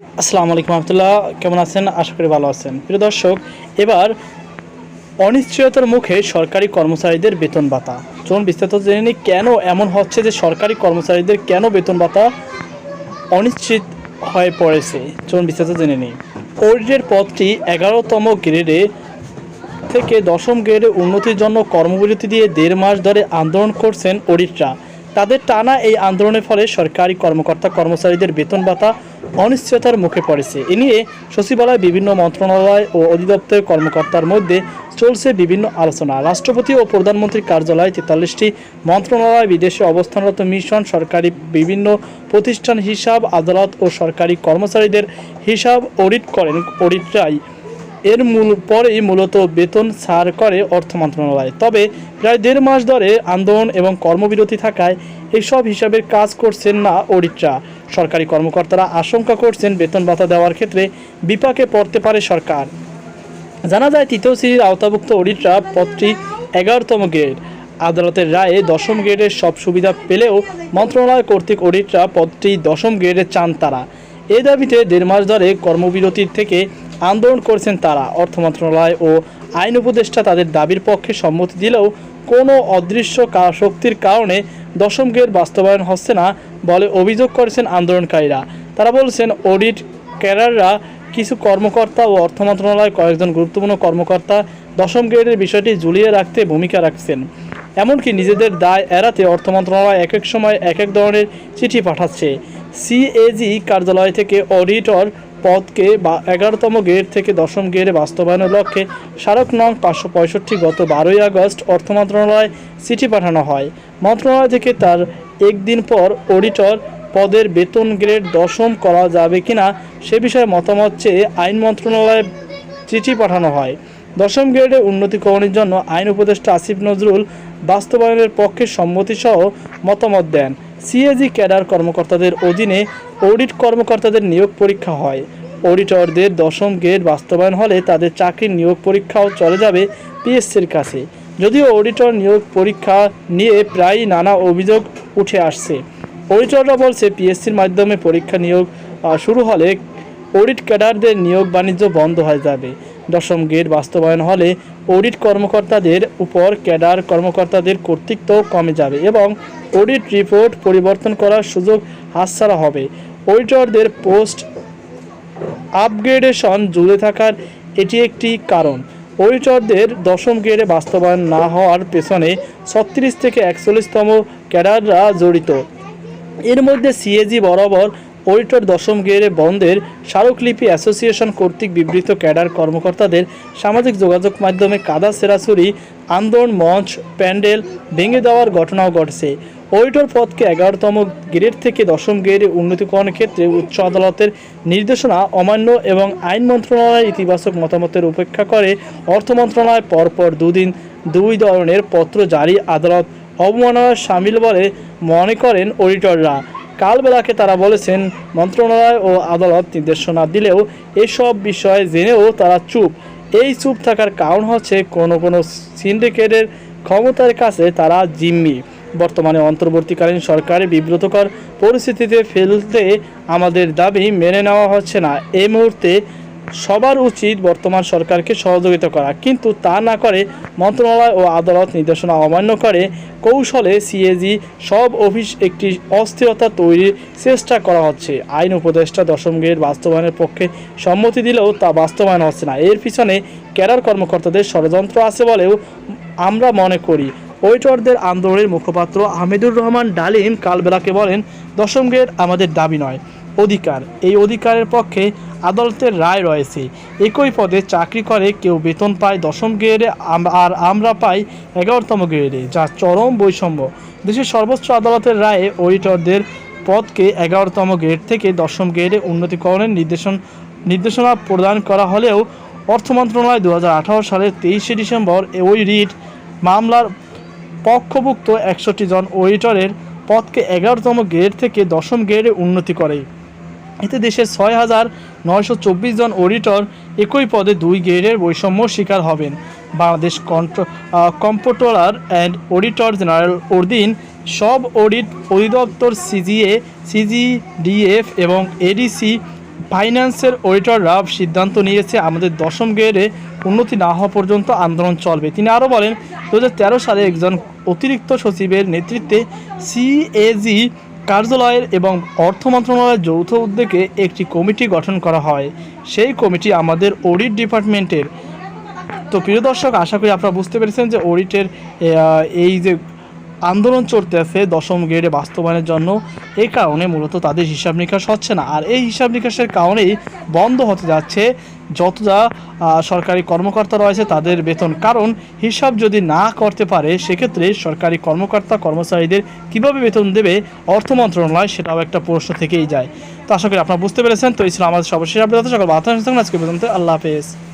আসসালামু আলাইকুম রহমতুল্লাহ, কেমন আছেন? আশা করি ভালো আছেন। প্রিয় দর্শক, এবার অনিশ্চয়তার মুখে সরকারি কর্মচারীদের বেতন ভাতা। চলুন বিস্তারিত জেনে নিই, কেন এমন হচ্ছে যে সরকারি কর্মচারীদের কেন বেতন ভাতা অনিশ্চিত হয়ে পড়েছে? চলুন বিস্তারিত জেনে নিই। ওরিডের পদটি এগারোতম গ্রেডে থেকে দশম গ্রেডে উন্নতির জন্য কর্মবিরতি দিয়ে দেড় মাস ধরে আন্দোলন করছেন অডিটরা তাদের টানা এই আন্দোলনের ফলে সরকারি কর্মকর্তা কর্মচারীদের বেতন ভাতা অনিশ্চয়তার মুখে পড়েছে। এ নিয়ে সচিবালয় বিভিন্ন মন্ত্রণালয় ও অধিদপ্তরের কর্মকর্তার মধ্যে চলছে বিভিন্ন আলোচনা। রাষ্ট্রপতি ও প্রধানমন্ত্রীর কার্যালয় তেতাল্লিশটি মন্ত্রণালয়, বিদেশে অবস্থানরত মিশন, সরকারি বিভিন্ন প্রতিষ্ঠান হিসাব, আদালত ও সরকারি কর্মচারীদের হিসাব, অডিট করেন, অডিটরাই এর মূল পরেই মূলত বেতন ছাড় করে অর্থ মন্ত্রণালয়। তবে প্রায় দেড় মাস ধরে আন্দোলন এবং কর্মবিরতি থাকায় এসব হিসাবের কাজ করছেন না অডিটরা সরকারি কর্মকর্তারা আশঙ্কা করছেন বেতন ভাতা দেওয়ার ক্ষেত্রে বিপাকে পড়তে পারে সরকার। জানা যায়, তৃতীয় শ্রেণির আওতাভুক্ত অডিটরা পদটি এগারোতম গ্রেড। আদালতের রায়ে দশম গ্রেডের সব সুবিধা পেলেও মন্ত্রণালয় কর্তৃক অডিটরা পদটি দশম গ্রেডে চান তারা। এই দাবিতে দেড় মাস ধরে কর্মবিরতির থেকে আন্দোলন করছেন তারা। অর্থ মন্ত্রণালয় ও আইন উপদেষ্টা তাদের দাবির পক্ষে সম্মতি দিলেও কোনো অদৃশ্য শক্তির কারণে দশম গ্রেড বাস্তবায়ন হচ্ছে না বলে অভিযোগ করেছেন আন্দোলনকারীরা। তারা বলছেন, অডিট ক্যাডাররা কিছু কর্মকর্তা ও অর্থ মন্ত্রণালয় কয়েকজন গুরুত্বপূর্ণ কর্মকর্তা দশম গ্রেডের বিষয়টি ঝুলিয়ে রাখতে ভূমিকা রাখছেন। এমনকি নিজেদের দায় এড়াতে অর্থ মন্ত্রণালয় এক এক সময় এক এক ধরনের চিঠি পাঠাচ্ছে। সিএজি কার্যালয় থেকে অডিটর পদকে বা এগারোতম গ্রেড থেকে দশম গ্রেডে বাস্তবায়নের লক্ষ্যে স্মারক নং পাঁচশো পঁয়ষট্টি গত বারোই আগস্ট অর্থ মন্ত্রণালয়ে চিঠি পাঠানো হয়। মন্ত্রণালয় থেকে তার একদিন পর অডিটর পদের বেতন গ্রেড দশম করা যাবে কিনা সে বিষয়ে মতামত চেয়ে আইন মন্ত্রণালয়ে চিঠি পাঠানো হয়। দশম গ্রেডে উন্নতিকরণের জন্য আইন উপদেষ্টা আসিফ নজরুল বাস্তবায়নের পক্ষে সম্মতিসহ মতামত দেন। সিএজি ক্যাডার কর্মকর্তাদের অধীনে অডিট কর্মকর্তাদের নিয়োগ পরীক্ষা হয়। অডিটরদের দশম গ্রেড বাস্তবায়ন হলে তাদের চাকরির নিয়োগ পরীক্ষাও চলে যাবে পিএসসির কাছে। যদিও অডিটর নিয়োগ পরীক্ষা নিয়ে প্রায় নানা অভিযোগ উঠে আসছে। অডিটররা বলছে, পিএসসির মাধ্যমে পরীক্ষা নিয়োগ শুরু হলে অডিট ক্যাডারদের নিয়োগ বাণিজ্য বন্ধ হয়ে যাবে। দশম গ্রেড বাস্তবায়ন হলে অডিট কর্মকর্তাদের উপর ক্যাডার কর্মকর্তাদের কর্তৃত্ব কমে যাবে এবং অডিট রিপোর্ট পরিবর্তন করার সুযোগ হাতছাড়া হবে। অডিটরদের পোস্ট আপগ্রেডেশন জুড়ে থাকার এটি একটি কারণ। অডিটরদের দশম গ্রেডে বাস্তবায়ন না হওয়ার পেছনে ছত্রিশ থেকে একচল্লিশতম ক্যাডাররা জড়িত। এর মধ্যে সিএজি বরাবর অডিটর দশম গ্রেডে বন্ধের স্মারকলিপি অ্যাসোসিয়েশন কর্তৃক বিবৃত ক্যাডার কর্মকর্তাদের সামাজিক যোগাযোগ মাধ্যমে কাদা সেরাসুরি আন্দোলন মঞ্চ, প্যান্ডেল ভেঙে দেওয়ার ঘটনাও ঘটছে। অডিটর পদকে এগারোতম গ্রেড থেকে দশম গ্রেডে উন্নতিকরণের ক্ষেত্রে উচ্চ আদালতের নির্দেশনা অমান্য এবং আইন মন্ত্রণালয়ের ইতিবাচক মতামতের উপেক্ষা করে অর্থ মন্ত্রণালয় পরপর দুদিন দুই ধরনের পত্র জারি আদালত অবমাননার সামিল বলে মনে করেন অডিটররা। কালবেলাকে তারা বলেছেন, মন্ত্রণালয় ও আদালত নির্দেশনা দিলেও এসব বিষয়ে জেনেও তারা চুপ। এই চুপ থাকার কারণ হচ্ছে কোনো কোনো সিন্ডিকেটের ক্ষমতার কাছে তারা জিম্মি। বর্তমানে অন্তর্বর্তীকালীন সরকারের বিব্রতকর পরিস্থিতিতে ফেলতে আমাদের দাবি মেনে নেওয়া হচ্ছে না। এই মুহূর্তে সবার উচিত বর্তমান সরকারকে সহযোগিতা করা। কিন্তু তা না করে মন্ত্রণালয় ও আদালত নির্দেশনা অমান্য করে কৌশলে সিএজি সব অফিস একটি অস্থিরতা তৈরির চেষ্টা করা হচ্ছে। আইন উপদেষ্টা দশম গ্রেড বাস্তবায়নের পক্ষে সম্মতি দিলেও তা বাস্তবায়ন হচ্ছে না। এর পিছনে ক্যাডার কর্মকর্তাদের ষড়যন্ত্র আছে বলেও আমরা মনে করি। ওয়েটরদের আন্দোলনের মুখপাত্র আহমেদুর রহমান ডালিম কালবেলাকে বলেন, দশম গ্রেড আমাদের দাবি নয়, অধিকার। এই অধিকারের পক্ষে আদালতের রায় রয়েছে। একই পদে চাকরি করে কেউ বেতন পায় দশম গ্রেডে আর আমরা পাই এগারোতম গ্রেডে যা চরম বৈষম্য। দেশের সর্বোচ্চ আদালতের রায়ে অডিটরদের পদকে এগারোতম গ্রেড থেকে দশম গ্রেডে উন্নতিকরণের নির্দেশন নির্দেশনা প্রদান করা হলেও অর্থ মন্ত্রণালয় দু হাজার আঠারো সালের তেইশে ডিসেম্বর ওই রিট মামলার পক্ষভুক্ত একষট্টি জন অডিটরের পদকে এগারোতম গ্রেড থেকে দশম গ্রেডে উন্নতি করে। এতে দেশের ছয় হাজার নয়শো চব্বিশ জন অডিটর একই পদে দুই গ্রেডের বৈষম্য শিকার হবেন। Bangladesh comptroller and auditor general অধীন সব অডিট অধিদপ্তর সিজিএ, সিজিডিএফ এবং এডিসি ফাইন্যান্সের অডিটররা সিদ্ধান্ত নিয়েছে আমাদের দশম গ্রেডে উন্নতি না হওয়া পর্যন্ত আন্দোলন চলবে। তিনি আরও বলেন দু হাজার তেরো সালে একজন অতিরিক্ত সচিবের নেতৃত্বে সিএজি কার্যালয়ের এবং অর্থ মন্ত্রণালয়ের যৌথ উদ্যোগে একটি কমিটি গঠন করা হয়। সেই কমিটি আমাদের অডিট ডিপার্টমেন্টের। তো প্রিয় দর্শক, আশা করি আপনারা বুঝতে পেরেছেন যে অডিটের এই যে আন্দোলন চলতে আছে দশম গ্রেডে বাস্তবায়নের জন্য। এ কারণে মূলত তাদের হিসাব নিকাশ হচ্ছে না। আর এই হিসাব নিকাশের কারণেই বন্ধ হতে যাচ্ছে। যতটা আহ, সরকারি কর্মকর্তা রয়েছে তাদের বেতন। কারণ হিসাব যদি না করতে পারে সেক্ষেত্রে সরকারি কর্মকর্তা কর্মচারীদের কীভাবে বেতন দেবে অর্থ মন্ত্রণালয় সেটাও একটা প্রশ্ন থেকেই যায়। তো আশা করি আপনারা বুঝতে পেরেছেন। তো এই ছিল আমাদের সর্বশেষ আপডেট। সকল আজকে পর্যন্ত আল্লাহ হাফেজ।